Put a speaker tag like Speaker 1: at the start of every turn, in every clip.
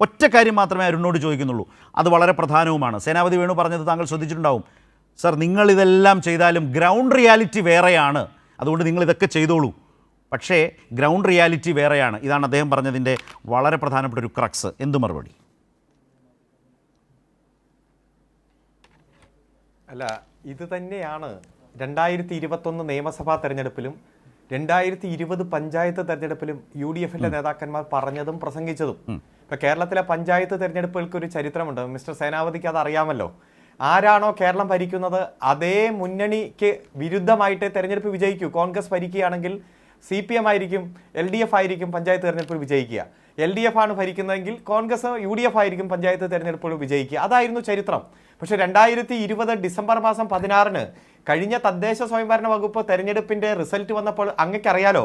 Speaker 1: ഒറ്റ കാര്യം മാത്രമേ അരുണിനോട് ചോദിക്കുന്നുള്ളൂ. അത് വളരെ പ്രധാനവുമാണ്. സേനാപതി വേണു പറഞ്ഞത് താങ്കൾ ശ്രദ്ധിച്ചിട്ടുണ്ടാവും. സർ നിങ്ങളിതെല്ലാം ചെയ്താലും ഗ്രൗണ്ട് റിയാലിറ്റി വേറെയാണ്. അതുകൊണ്ട് നിങ്ങളിതൊക്കെ ചെയ്തോളൂ. പക്ഷേ ഗ്രൗണ്ട് റിയാലിറ്റി വേറെയാണ്. ഇതാണ് അദ്ദേഹം പറഞ്ഞതിന്റെ വളരെ പ്രധാനപ്പെട്ട ഒരു ക്രക്സ്. എന്തു മറുപടി?
Speaker 2: അല്ല ഇത് തന്നെയാണ് രണ്ടായിരത്തി ഇരുപത്തൊന്ന് നിയമസഭാ തെരഞ്ഞെടുപ്പിലും രണ്ടായിരത്തി ഇരുപത് പഞ്ചായത്ത് തെരഞ്ഞെടുപ്പിലും യു ഡി എഫിന്റെ നേതാക്കന്മാർ പറഞ്ഞതും പ്രസംഗിച്ചതും. ഇപ്പൊ കേരളത്തിലെ പഞ്ചായത്ത് തെരഞ്ഞെടുപ്പുകൾക്ക് ഒരു ചരിത്രമുണ്ട്. മിസ്റ്റർ സേനാപതിക്ക് അത് അറിയാമല്ലോ ആരാണോ കേരളം ഭരിക്കുന്നത് അതേ മുന്നണിക്ക് വിരുദ്ധമായിട്ട് തെരഞ്ഞെടുപ്പ് വിജയിക്കൂ. കോൺഗ്രസ് ഭരിക്കുകയാണെങ്കിൽ സി പി എം ആയിരിക്കും എൽ ഡി എഫ് ആയിരിക്കും പഞ്ചായത്ത് തെരഞ്ഞെടുപ്പിൽ വിജയിക്കുക. എൽ ഡി എഫ് ആണ് ഭരിക്കുന്നതെങ്കിൽ കോൺഗ്രസ് യു ഡി എഫ് ആയിരിക്കും പഞ്ചായത്ത് തെരഞ്ഞെടുപ്പിൽ വിജയിക്കുക. അതായിരുന്നു ചരിത്രം. പക്ഷെ രണ്ടായിരത്തി ഇരുപത് ഡിസംബർ മാസം പതിനാറിന് കഴിഞ്ഞ തദ്ദേശ സ്വയംഭരണ വകുപ്പ് തെരഞ്ഞെടുപ്പിന്റെ റിസൾട്ട് വന്നപ്പോൾ അങ്ങക്കറിയാലോ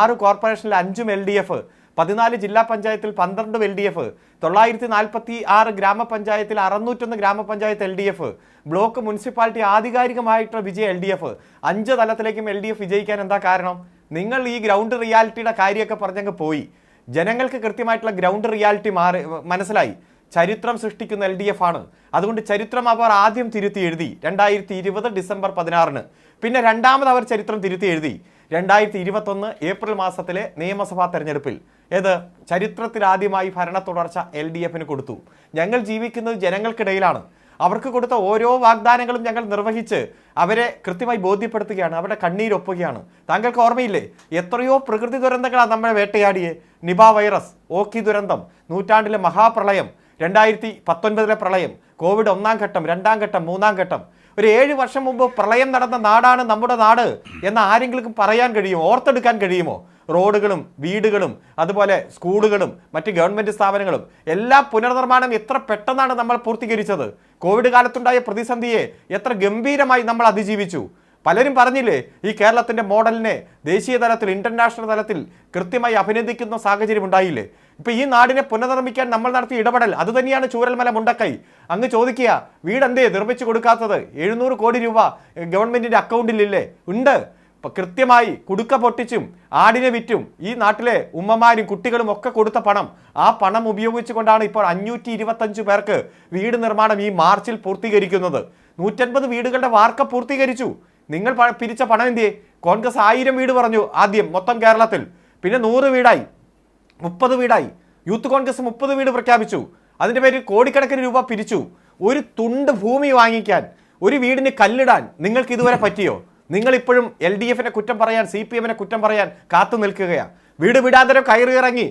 Speaker 2: ആറ് കോർപ്പറേഷനിൽ അഞ്ചും എൽ ഡി എഫ് പതിനാല് ജില്ലാ പഞ്ചായത്തിൽ പന്ത്രണ്ടും എൽ ഡി എഫ്. തൊള്ളായിരത്തി നാൽപ്പത്തി ആറ് ഗ്രാമപഞ്ചായത്തിൽ അറുന്നൂറ്റൊന്ന് ഗ്രാമപഞ്ചായത്ത് L D F. Block municipality ആധികാരികമായിട്ടുള്ള വിജയം എൽ ഡി എഫ്. അഞ്ച് തലത്തിലേക്കും എൽ ഡി എഫ് വിജയിക്കാൻ എന്താ കാരണം? നിങ്ങൾ ഈ ഗ്രൗണ്ട് റിയാലിറ്റിയുടെ കാര്യമൊക്കെ പറഞ്ഞങ്ങ് പോയി. ജനങ്ങൾക്ക് കൃത്യമായിട്ടുള്ള ഗ്രൗണ്ട് റിയാലിറ്റി മാറി മനസ്സിലായി. ചരിത്രം സൃഷ്ടിക്കുന്ന എൽ ഡി എഫ് ആണ്. അതുകൊണ്ട് ചരിത്രം അവർ ആദ്യം തിരുത്തി എഴുതി രണ്ടായിരത്തി ഇരുപത് ഡിസംബർ പതിനാറിന്. പിന്നെ രണ്ടാമത് അവർ ചരിത്രം തിരുത്തി എഴുതി. രണ്ടായിരത്തി ഇരുപത്തൊന്ന് ഏപ്രിൽ മാസത്തിലെ നിയമസഭാ തെരഞ്ഞെടുപ്പിൽ. ഏത്? ചരിത്രത്തിലാദ്യമായി ഭരണ തുടർച്ച എൽ ഡി എഫിന് കൊടുത്തു. ഞങ്ങൾ ജീവിക്കുന്നത് ജനങ്ങൾക്കിടയിലാണ്. അവർക്ക് കൊടുത്ത ഓരോ വാഗ്ദാനങ്ങളും ഞങ്ങൾ നിർവഹിച്ച് അവരെ കൃത്യമായി ബോധ്യപ്പെടുത്തുകയാണ്. അവരുടെ കണ്ണീരൊപ്പുകയാണ്. താങ്കൾക്ക് ഓർമ്മയില്ലേ? എത്രയോ പ്രകൃതി ദുരന്തങ്ങളാണ് നമ്മളെ വേട്ടയാടിയെ. നിബ വൈറസ് ഓക്കി ദുരന്തം നൂറ്റാണ്ടിലെ മഹാപ്രളയം രണ്ടായിരത്തി പത്തൊൻപതിലെ പ്രളയം കോവിഡ് ഒന്നാം ഘട്ടം രണ്ടാം ഘട്ടം മൂന്നാം ഘട്ടം ഒരു ഏഴ് വർഷം മുമ്പ് പ്രളയം നടന്ന നാടാണ് നമ്മുടെ നാട് എന്ന് ആരെങ്കിലും പറയാൻ കഴിയുമോ? ഓർത്തെടുക്കാൻ കഴിയുമോ? റോഡുകളും വീടുകളും അതുപോലെ സ്കൂളുകളും മറ്റ് ഗവൺമെന്റ് സ്ഥാപനങ്ങളും എല്ലാ പുനർനിർമ്മാണം എത്ര പെട്ടെന്നാണ് നമ്മൾ പൂർത്തീകരിച്ചത്? കോവിഡ് കാലത്തുണ്ടായ പ്രതിസന്ധിയെ എത്ര ഗംഭീരമായി നമ്മൾ അതിജീവിച്ചു? പലരും പറഞ്ഞില്ലേ ഈ കേരളത്തിന്റെ മോഡലിനെ ദേശീയ തലത്തിൽ ഇന്റർനാഷണൽ തലത്തിൽ കൃത്യമായി അഭിനന്ദിക്കുന്ന സാഹചര്യം ഉണ്ടായില്ലേ? ഇപ്പൊ ഈ നാടിനെ പുനർനിർമ്മിക്കാൻ നമ്മൾ നടത്തിയ ഇടപെടൽ അത് തന്നെയാണ് ചൂരൽമല മുണ്ടക്കൈ. അങ്ങ് ചോദിക്കുക വീട് എന്തേ നിർമ്മിച്ചു കൊടുക്കാത്തത്? എഴുന്നൂറ് കോടി രൂപ ഗവൺമെന്റിന്റെ അക്കൗണ്ടിലില്ലേ? ഉണ്ട്. കൃത്യമായി കുടുക്ക പൊട്ടിച്ചും ആടിനെ വിറ്റും ഈ നാട്ടിലെ ഉമ്മമാരും കുട്ടികളും ഒക്കെ കൊടുത്ത പണം ആ പണം ഉപയോഗിച്ചുകൊണ്ടാണ് ഇപ്പോൾ അഞ്ഞൂറ്റി ഇരുപത്തഞ്ച് പേർക്ക് വീട് നിർമ്മാണം ഈ മാർച്ചിൽ പൂർത്തീകരിക്കുന്നത്. നൂറ്റൻപത് വീടുകളുടെ വാർക്ക പൂർത്തീകരിച്ചു. നിങ്ങൾ പിരിച്ച പണം എന്തിയെ? കോൺഗ്രസ് ആയിരം വീട് പറഞ്ഞു ആദ്യം മൊത്തം കേരളത്തിൽ. പിന്നെ നൂറ് വീടായി. മുപ്പത് വീടായി. യൂത്ത് കോൺഗ്രസ് മുപ്പത് വീട് പ്രഖ്യാപിച്ചു. അതിന്റെ പേരിൽ കോടിക്കണക്കിന് രൂപ പിരിച്ചു. ഒരു തുണ്ട് ഭൂമി വാങ്ങിക്കാൻ ഒരു വീടിന് കല്ലിടാൻ നിങ്ങൾക്ക് ഇതുവരെ പറ്റിയോ? നിങ്ങൾ ഇപ്പോഴും എൽ ഡി എഫിനെ കുറ്റം പറയാൻ സി പി എമ്മിനെ കുറ്റം പറയാൻ കാത്തു നിൽക്കുകയാണ് വീട് വിടാതരം കയറിയിറങ്ങി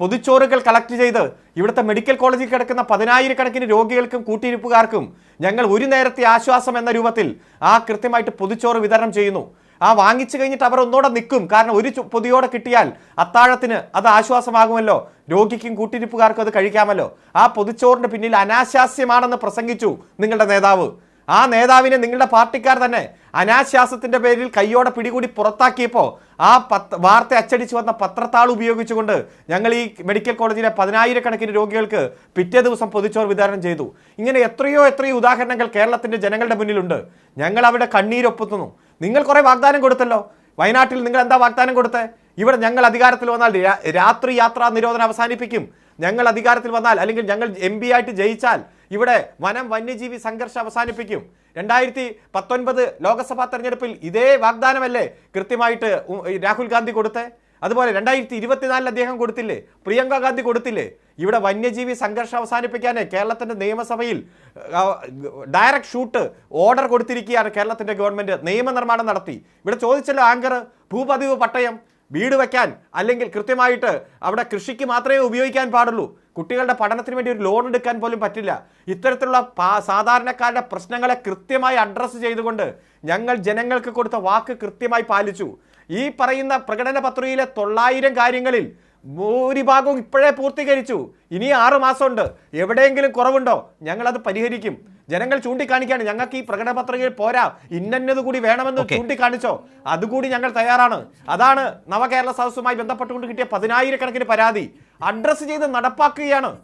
Speaker 2: പൊതുച്ചോറുകൾ കളക്ട് ചെയ്ത് ഇവിടുത്തെ മെഡിക്കൽ കോളേജിൽ കിടക്കുന്ന പതിനായിരക്കണക്കിന് രോഗികൾക്കും കൂട്ടിയിരിപ്പുകാർക്കും ഞങ്ങൾ ഒരു നേരത്തെ ആശ്വാസം എന്ന രൂപത്തിൽ ആ കൃത്യമായിട്ട് പൊതുച്ചോറ് വിതരണം ചെയ്യുന്നു. ആ വാങ്ങിച്ചു കഴിഞ്ഞിട്ട് അവർ ഒന്നുകൂടെ നിൽക്കും. കാരണം ഒരു പൊതിയോടെ കിട്ടിയാൽ അത്താഴത്തിന് അത് ആശ്വാസമാകുമല്ലോ. രോഗിക്കും കൂട്ടിരിപ്പുകാർക്കും അത് കഴിക്കാമല്ലോ. ആ പൊതിച്ചോറിന്റെ പിന്നിൽ അനാശാസ്യമാണെന്ന് പ്രസംഗിച്ചു നിങ്ങളുടെ നേതാവ്. ആ നേതാവിനെ നിങ്ങളുടെ പാർട്ടിക്കാർ തന്നെ അനാശ്വാസത്തിന്റെ പേരിൽ കയ്യോടെ പിടികൂടി പുറത്താക്കിയപ്പോൾ ആ പത്ത് വാർത്ത അച്ചടിച്ചു വന്ന പത്രത്താൾ ഉപയോഗിച്ചുകൊണ്ട് ഞങ്ങൾ ഈ മെഡിക്കൽ കോളേജിലെ പതിനായിരക്കണക്കിന് രോഗികൾക്ക് പിറ്റേ ദിവസം പൊതിച്ചോർ വിതരണം ചെയ്തു. ഇങ്ങനെ എത്രയോ എത്രയോ ഉദാഹരണങ്ങൾ കേരളത്തിന്റെ ജനങ്ങളുടെ മുന്നിലുണ്ട്. ഞങ്ങൾ അവിടെ കണ്ണീരൊപ്പുത്തുന്നു. നിങ്ങൾ കുറേ വാഗ്ദാനം കൊടുത്തല്ലോ. വയനാട്ടിൽ നിങ്ങൾ എന്താ വാഗ്ദാനം കൊടുത്തേ? ഇവിടെ ഞങ്ങൾ അധികാരത്തിൽ വന്നാൽ രാത്രി യാത്രാ നിരോധനം അവസാനിപ്പിക്കും. ഞങ്ങൾ അധികാരത്തിൽ വന്നാൽ അല്ലെങ്കിൽ ഞങ്ങൾ എം ആയിട്ട് ജയിച്ചാൽ ഇവിടെ വനം വന്യജീവി സംഘർഷം അവസാനിപ്പിക്കും. രണ്ടായിരത്തി പത്തൊൻപത് ലോക്സഭാ തെരഞ്ഞെടുപ്പിൽ ഇതേ വാഗ്ദാനമല്ലേ കൃത്യമായിട്ട് രാഹുൽ ഗാന്ധി കൊടുത്തേ? അതുപോലെ രണ്ടായിരത്തി ഇരുപത്തിനാലിൽ അദ്ദേഹം കൊടുത്തില്ലേ? പ്രിയങ്ക ഗാന്ധി കൊടുത്തില്ലേ? ഇവിടെ വന്യജീവി സംഘർഷം അവസാനിപ്പിക്കാൻ കേരളത്തിന്റെ നിയമസഭയിൽ ഡയറക്റ്റ് ഷൂട്ട് ഓർഡർ കൊടുത്തിരിക്കുകയാണ് കേരളത്തിന്റെ ഗവൺമെന്റ് നിയമനിർമ്മാണം നടത്തി. ഇവിടെ ചോദിച്ചല്ലോ ആങ്കർ ഭൂപതിവ് പട്ടയം വീട് വയ്ക്കാൻ അല്ലെങ്കിൽ കൃത്യമായിട്ട് അവിടെ കൃഷിക്ക് മാത്രമേ ഉപയോഗിക്കാൻ പാടുള്ളൂ. കുട്ടികളുടെ പഠനത്തിന് വേണ്ടി ഒരു ലോൺ എടുക്കാൻ പോലും പറ്റില്ല. ഇത്തരത്തിലുള്ള സാധാരണക്കാരുടെ പ്രശ്നങ്ങളെ കൃത്യമായി അഡ്രസ്സ് ചെയ്തുകൊണ്ട് ഞങ്ങൾ ജനങ്ങൾക്ക് കൊടുത്ത വാക്ക് കൃത്യമായി പാലിച്ചു. ഈ പറയുന്ന പ്രകടന പത്രികയിലെ തൊള്ളായിരം കാര്യങ്ങളിൽ ഭൂരിഭാഗവും ഇപ്പോഴേ പൂർത്തീകരിച്ചു. ഇനി ആറ് മാസമുണ്ട്. എവിടെയെങ്കിലും കുറവുണ്ടോ? ഞങ്ങളത് പരിഹരിക്കും. ജനങ്ങൾ ചൂണ്ടിക്കാണിക്കാണ്. ഞങ്ങൾക്ക് ഈ പ്രകടന പത്രികയിൽ പോരാ. ഇന്നത് കൂടി വേണമെന്ന്. ചൂണ്ടിക്കാണിച്ചോ. അതുകൂടി ഞങ്ങൾ തയ്യാറാണ്. അതാണ് നവകേരള സദസ്സുമായി ബന്ധപ്പെട്ടുകൊണ്ട് കിട്ടിയ പതിനായിരക്കണക്കിന് പരാതി. അഡ്രസ്സ് ചെയ്ത് നടപ്പാക്കുകയാണ്.